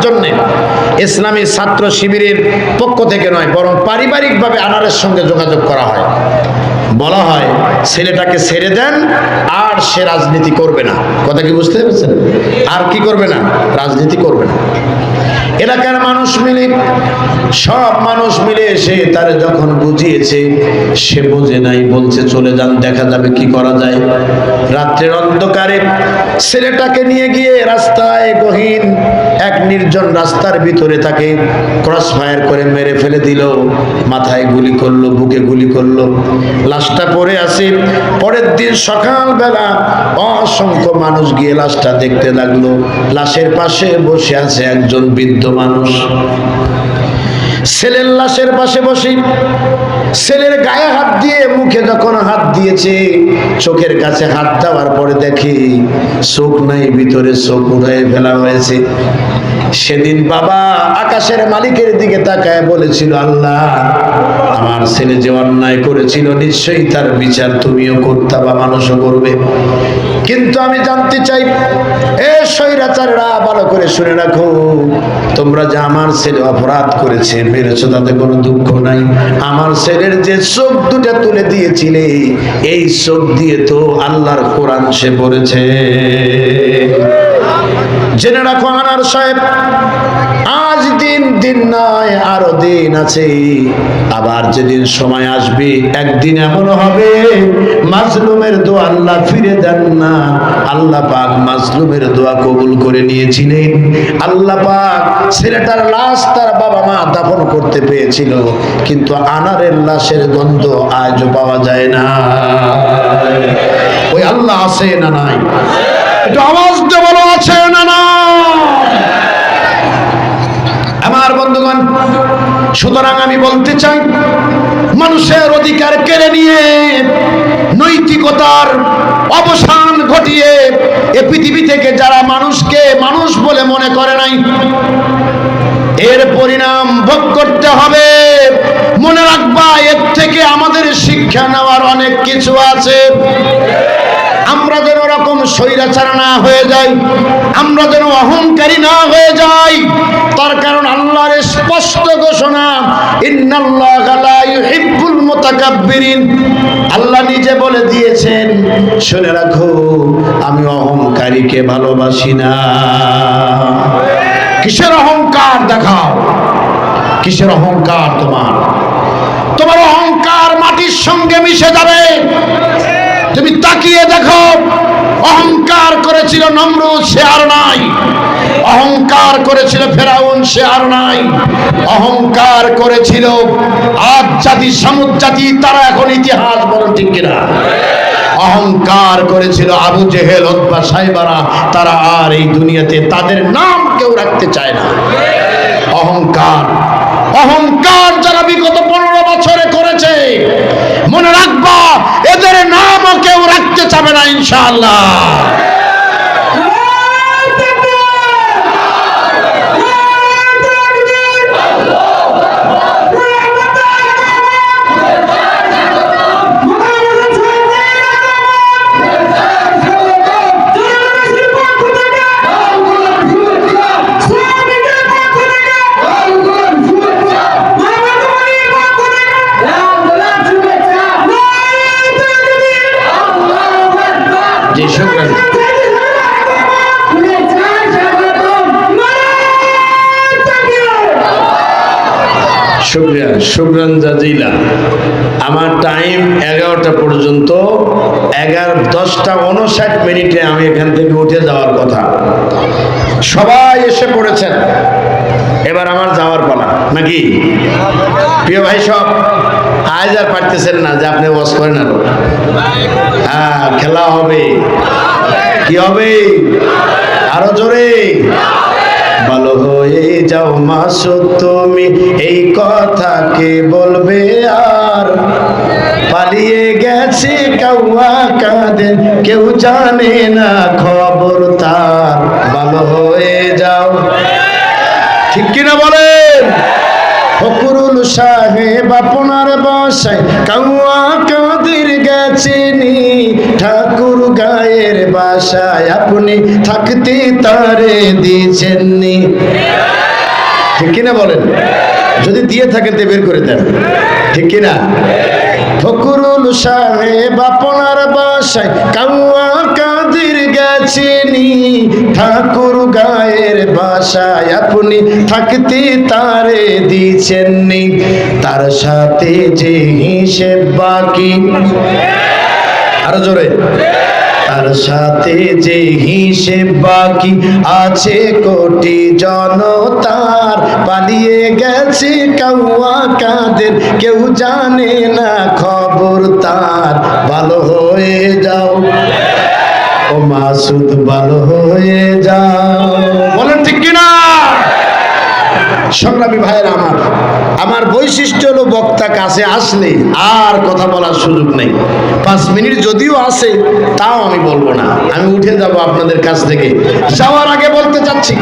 জন্যে ইসলামী ছাত্র শিবিরের পক্ষ থেকে নয়, বরং পারিবারিকভাবে আনারের সঙ্গে যোগাযোগ করা হয়। বলা হয়, ছেলেটাকে ছেড়ে দেন, আর সে রাজনীতি করবে না। কথা কি বুঝতে পেরেছেন? আর কি করবে না? রাজনীতি করবে না। এলাকার মানুষ মিলে, সব মানুষ মিলে এসে তার যখন বুঝিয়েছে, সে বোঝে নাই, বলছে, চলে যান, দেখা যাবে কি করা যায়। রাত্রের অন্ধকারে ছেলেটাকে নিয়ে গিয়ে রাস্তায় গহীন এক নির্জন রাস্তার ভিতরে তাকে ক্রস ফায়ার করে মেরে ফেলে দিল। মাথায় গুলি করল, বুকে গুলি করল। লাশটা পরে আসে পরের দিন সকালবেলা অসংখ্য মানুষ গিয়ে লাশটা দেখতে লাগল। লাশের পাশে বসে আছে একজন বৃদ্ধ। মানুষ। ছেলের লাশের পাশে বসে, ছেলের গায়ে হাত দিয়ে মুখে যখন হাত দিয়েছে, চোখের কাছে হাত দেওয়ার পরে দেখি চোখ নাই, ভিতরে চোখ উড়াই ফেলা হয়েছে। সেদিন বাবা আকাশের মালিকের দিকে তাকায় বলেছিল, আল্লাহ, আমার ছেলে যে অন্যায় করেছিল, নিশ্চয়ই তার বিচার তুমিও করতে বা মানুষও করবে। কিন্তু আমি জানতে চাই, এ স্বৈরাচাররা ভালো করে শুনে রাখো, তোমরা যে আমার ছেলে অপরাধ করেছে, মেরেছো, তাতে কোনো দুঃখ নাই। আমার ছেলের যে চোখ দুটা তুলে দিয়েছিলে, এই চোখ দিয়ে তো আল্লাহর কোরআন সে পড়েছে। জেনে রাখো আনার সাহেব, আজ দিন দিন নয়, আরও দিন আছে। আবার যেদিন সময় আসবে, একদিন এমন হবে, মাজলুমের দোয়া আল্লাহ ফিরে দেন না। আল্লাহ পাক মাজলুমের দোয়া কবুল করে নিয়েছিলেন। আল্লাহ পাক ছেলেটার লাশ তার বাবা মা দাফন করতে পেয়েছিল, কিন্তু আনারের লাশের গন্ধ আজও পাওয়া যায় না। ওই আল্লাহ আছে না নাই? একটু আওয়াজ বলো, আছে না না? আমার বন্ধুগণ, সুতরাং আমি বলতে চাই, মানুষের অধিকার কেড়ে নিয়ে নৈতিকতার অবসান ঘটিয়ে এ পৃথিবী থেকে যারা মানুষকে মানুষ বলে মনে করে নাই, এর পরিণাম ভোগ করতে হবে। মনে রাখবা, এর থেকে আমাদের শিক্ষা নেওয়ার স্বৈরাচার না হয়ে যাই আমরা যেন অহংকারী না হয়ে যাই, তার কারণ আল্লাহর স্পষ্ট ঘোষণা আল্লাহ নিজে বলে দিয়েছেন, শুনে রাখো, আমি অহংকারীকে ভালোবাসি না। কিসের অহংকার দেখাও? কিসের অহংকার তোমার? তোমার অহংকার মাটির সঙ্গে মিশে যাবে। তুমি তাকিয়ে দেখো অহংকার করেছিল নমরুদ, সে আর নাই। অহংকার করেছিল ফেরাউন, সে আর নাই। অহংকার করেছিল আজ জাতি সামুদ জাতি তারা এখন ইতিহাস বলেন ঠিক কিনা? অহংকার করেছিল আবু জেহেল অথবা সাইবারা, তারা আর এই দুনিয়াতে তাদের নাম কেউ রাখতে চায় না। চাবে না ইনশাআল্লাহ। শুক্রিয়া, শুক্রান জাজিলা। আমার টাইম এগারোটা পর্যন্ত, এগারো, দশটা উনষাট মিনিটে আমি এখান থেকে উঠে যাওয়ার কথা। সবাই এসে পড়েছেন। এবার আমার যাওয়ার পালা। নাকি? প্রিয় ভাই সব, আজ আর পারতেছেন না যে আপনি বস করেন আরও। হ্যাঁ খেলা হবে। কি হবে? আরও জোরে। ভালো হয়ে যাও মাসুদ তুমি এই কথা কে বলবে আর। পালিয়ে গেছে কাউয়া কাঁদে, কেউ জানে না খবর তার। ভালো হয়ে যাও। ঠিক কিনা বলেন? ফকরুল সাহেব আপনার বাসায় কাউয়া গায়ের বাসায় আপনি থাকতে তারে দিয়েছেননি। ঠিক কিনা বলেন? যদি দিয়ে থাকেন তো বের করে দেন। ঠিক কিনা? ফকরুল সাহেব আপনার বাসায় কাউয়া কাদির গেছেনি? ঠাকুর গায়ের বাসায় আপনি থাকতে তারে দিচ্ছেননি তার সাথে যে হিসেব বাকি। আরও জোরে। তার সাথে যে হিসেব বাকি আছে কোটি জনতার পালিয়ে গেছে কাউয়া কাদের কেউ জানে না খবর তার। ভালো হয়ে যাও। ও মাসুদ ভালো হয়ে যাও। বলেন ঠিক কিনা? সংগ্রামী ভাইয়ের আমার আমার বৈশিষ্ট্য হলো বক্তা কাছে আসলে আর কথা বলার সুযোগ নেই। পাঁচ মিনিট যদিও আসে তাও আমি বলব না। আমি উঠে যাব আপনাদের কাছ থেকে। যাওয়ার আগে বলতে চাচ্ছি।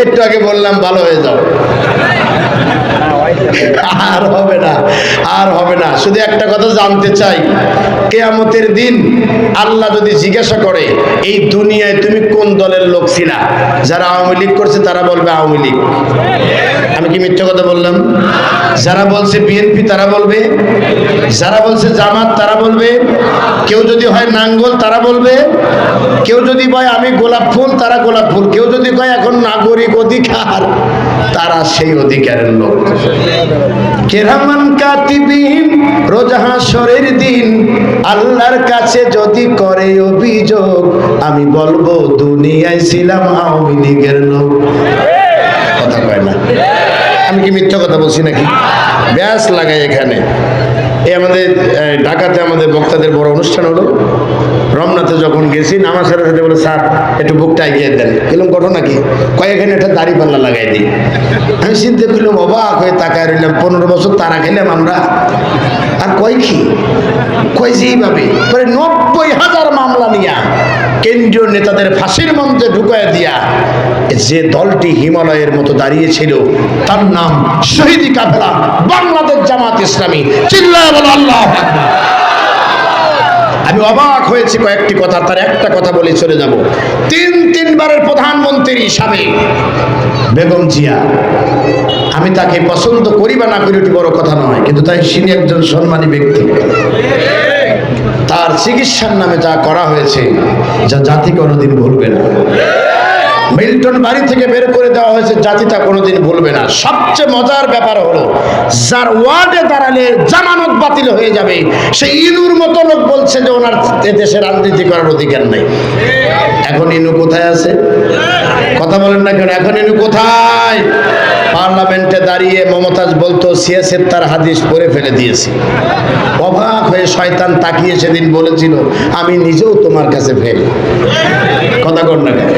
একটু আগে বললাম, ভালো হয়ে যাও। আর হবে না, আর হবে না। শুধু একটা কথা জানতে চাই, কেয়ামতের দিন আল্লাহ যদি জিজ্ঞাসা করে, এই দুনিয়ায় তুমি কোন দলের লোক ছিলা? যারা আওয়ামী লীগ করছে, তারা বলবে আওয়ামী লীগ। আমি কি মিথ্যা কথা বললাম? যারা বলছে বিএনপি, তারা বলবে। যারা বলছে জামাত, তারা বলবে। কেউ যদি হয় নাঙ্গল, তারা বলবে। কেউ যদি কয় আমি গোলাপ ফুল, তারা গোলাপ ফুল। কেউ যদি কয় এখন নাগরিক অধিকার। তারা সেই অধিকারের লোক। কেরামান কাতিবিন রোজা হাসরের দিন আল্লাহর কাছে যদি করে অভিযোগ, আমি বলব, দুনিয়ায় ছিলাম আওয়ামী লীগের লোক। কথা কয় না। আমি কি মিথ্যা কথা বলছি নাকি? ব্যাস লাগাই এখানে। এই আমাদের ঢাকাতে আমাদের বক্তাদের বড় অনুষ্ঠান হলো। রমনাথে যখন গেছি, নামাজ সাথে সাথে বলে, স্যার, একটু বুকটা এগিয়ে দেন। গেলাম ঘটনা কি? কয়, এখানে একটা দাড়ি পাল্লা লাগাই দিই। আমি চিন্তা করলাম অবাক হয়ে তাকায় রইলাম, পনেরো বছর তারা খেলাম আমরা। আর কয় কি? কয় যে এইভাবে? পরে নব্বই হাজার মামলা নিয়া কেন্দ্রীয় নেতাদের ফাঁসির মঞ্চে ঢুকায় দিয়া যে দলটি হিমালয়ের মতো দাঁড়িয়েছিল, তার নাম শহীদি কাফেলা বাংলাদেশ জামাত ইসলামী। চিল্লায় বলো আল্লাহ। আমি অবাক হয়েছি কয়েকটি কথা, তার একটা কথা বলে চলে যাব। তিন তিনবারের প্রধানমন্ত্রী হিসাবে বেগম জিয়া। আমি তাকে পছন্দ করি বা না করি বড় কথা নয়, কিন্তু তাই তিনি একজন সম্মানী ব্যক্তি। তার চিকিৎসার নামে যা করা হয়েছে, যা জাতি কোনোদিন ভুলবে না। মিল্টন বাড়ি থেকে বের করে দেওয়া হয়েছে জাতি তা কোনোদিন ভুলবে না। সবচেয়ে মজার ব্যাপার হলো, যার ওয়ার্ডে দাঁড়ালে জামানত বাতিল হয়ে যাবে। সেই ইনুর মতো লোক বলছে যে ওনার এ দেশে রাজনীতি করার অধিকার নেই। এখন ইনু কোথায় আছে? কথা বলেন না কেন? এখন ইনু কোথায়? পার্লামেন্টে দাঁড়িয়ে মমতাজ বলতো, সিয়াসের তার হাদিস পড়ে ফেলে দিয়েছি। অবাক হয়ে শয়তান তাকিয়ে সেদিন বলেছিল, আমি নিজেও তোমার কাছে ফেল কথা কর না কেন?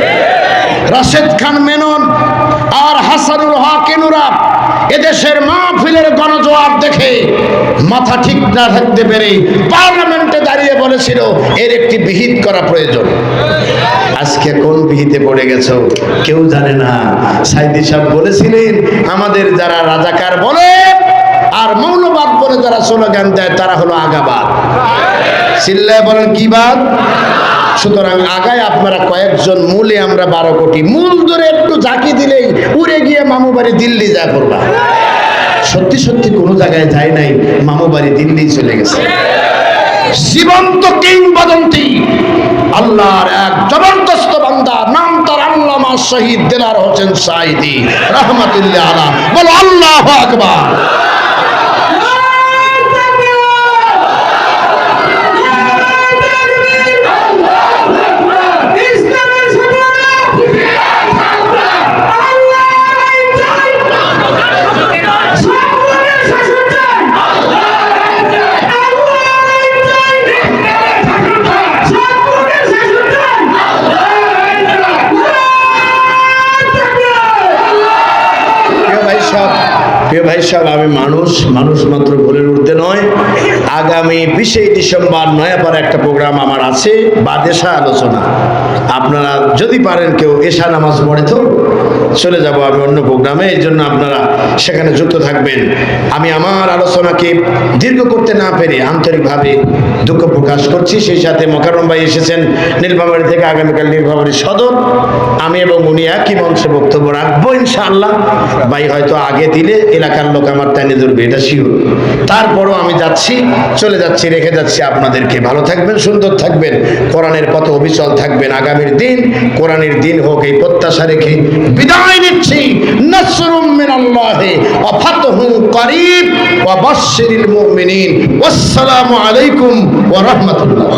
রাশেদ খান মেনন আর হাসানুল হক এনুরা এদেশের মাহফিলের গণজবাব দেখে মাথা ঠিক না থাকতে পেরে পার্লামেন্টে দাঁড়িয়ে বলেছিল, এর একটি বিহিত করা প্রয়োজন। আজকে কোন বিহিতে পড়ে গেছ? কেউ জানে না। সাইদি সাহেব বলেছিলেন, আমাদের যারা রাজাকার বলে আর মৌলবাদ বলে যারা স্লোগান দেয়, তারা হলো আগাবাদ। চিল্লায় বলেন, কি বাদ? সুতরাং আগায় আপনারা কয়েকজন মূলে আমরা বারো কোটি মূল ধরে একটু ঝাঁকি দিলেই উড়ে গিয়ে মামু বাড়ি দিল্লি যা করবা। সত্যি সত্যি কোনো জায়গায় যায় নাই, মামু বাড়ি দিল্লি চলে গেছে। জীবন্ত কিংবদন্তি আল্লাহর এক জবরদস্ত বান্দা, নাম তার আল্লামা শহীদ দিলার হোসেন সাইদি রহমতুল্লাহ বলো আল্লাহ আকবার। ভাই সাহেব, আমি মানুষ মানুষ মাত্র ভুলের উঠতে নয়। আগামী বিশে ডিসেম্বর নয়াপাড়া একটা প্রোগ্রাম আমার আছে বা দেশা আলোচনা। আপনারা যদি পারেন কেউ এশা নামাজ পড়ে তো চলে যাব আমি অন্য প্রোগ্রামে, এই জন্য আপনারা সেখানে যুক্ত থাকবেন। আমি আমার আলোচনাকে দীর্ঘ করতে না পেরে আন্তরিকভাবে দুঃখ প্রকাশ করছি। সেই সাথে মকারম ভাই এসেছেন নীলফামারী থেকে, আগামীকাল নীলফামারী সদর। আমি এবং উনি একই মঞ্চে বক্তব্য রাখব, ইনশাআল্লাহ। ভাই হয়তো আগে দিলে এলাকার লোক আমার টানে ধরবে, এটা শিওর তারপরও আমি যাচ্ছি, চলে যাচ্ছি, রেখে যাচ্ছি আপনাদেরকে। ভালো থাকবেন, সুন্দর থাকবেন, কোরআনের পথ অবিচল থাকবেন। আগামীর দিন, কোরআনের দিন হোক, এই প্রত্যাশা রেখে বিদায়। নিচ্ছি নাসরুম মিনাল্লাহি ওয়া ফাতহুন করিব ওয়া বাশশিরিল মুমিনিন। ওয়াসসালামু আলাইকুম ওয়া রাহমাতুল্লাহ।